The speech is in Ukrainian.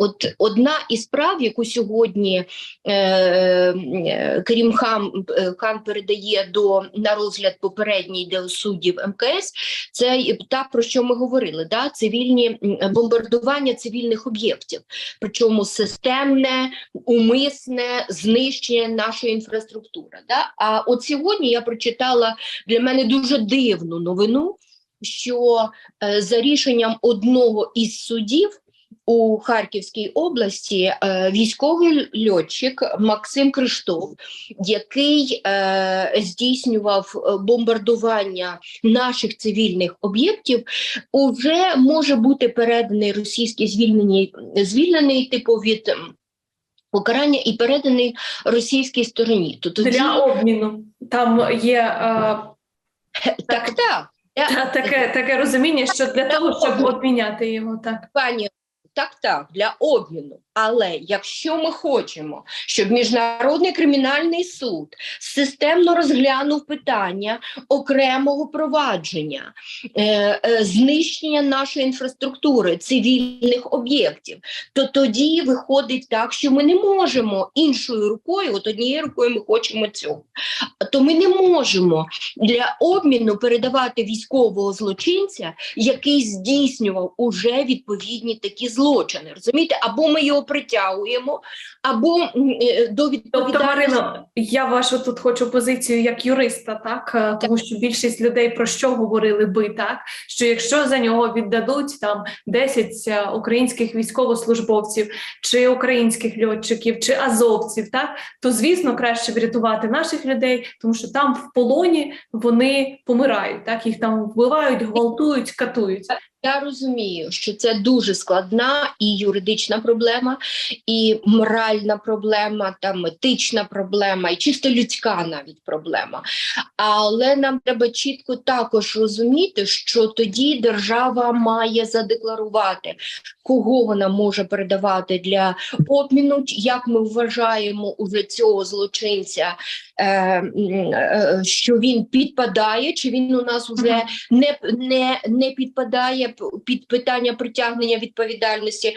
От одна із справ, яку сьогодні е, е, Керім Хан, е, Хан передає до на розгляд попередній до суддів МКС, це та про що ми говорили, да? цивільні бомбардування цивільних об'єктів, причому системне, умисне знищення нашої інфраструктури. Да? А от сьогодні я прочитала для мене дуже дивну новину, що е, за рішенням одного із судів у Харківській області е, військовий льотчик Максим Криштов, який е, здійснював е, бомбардування наших цивільних об'єктів, уже може бути переданий російській звільненій, звільнений типу від покарання і переданий російській стороні. То тоді Для обміну там є е, так, так. Таке, таке розуміння, що для того, щоб обміняти його, так. пані. Так, так, для обміну. Але якщо ми хочемо, щоб міжнародний кримінальний суд системно розглянув питання окремого провадження, е, е, знищення нашої інфраструктури, цивільних об'єктів, то тоді виходить так, що ми не можемо іншою рукою, от однією рукою ми хочемо цього. То ми не можемо для обміну передавати військового злочинця, який здійснював уже відповідні такі злочини. Розумієте, або ми його притягуємо, або е, до Тобто. Марино, я вашу тут хочу позицію як юриста, так Е, тому що більшість людей про що говорили би так, що якщо за нього віддадуть там 10 е, українських військовослужбовців, чи українських льотчиків, чи азовців, так? То звісно краще врятувати наших людей, тому що там в полоні вони помирають, так? Їх там вбивають, гвалтують, катують. Я розумію, що це дуже складна і юридична проблема, і моральна проблема, там етична проблема, і чисто людська навіть проблема. Але нам треба чітко також розуміти, що тоді держава має задекларувати, кого вона може передавати для обміну, як ми вважаємо уже цього злочинця, е, е, що він підпадає, чи він у нас уже не, не, не підпадає під питання притягнення відповідальності.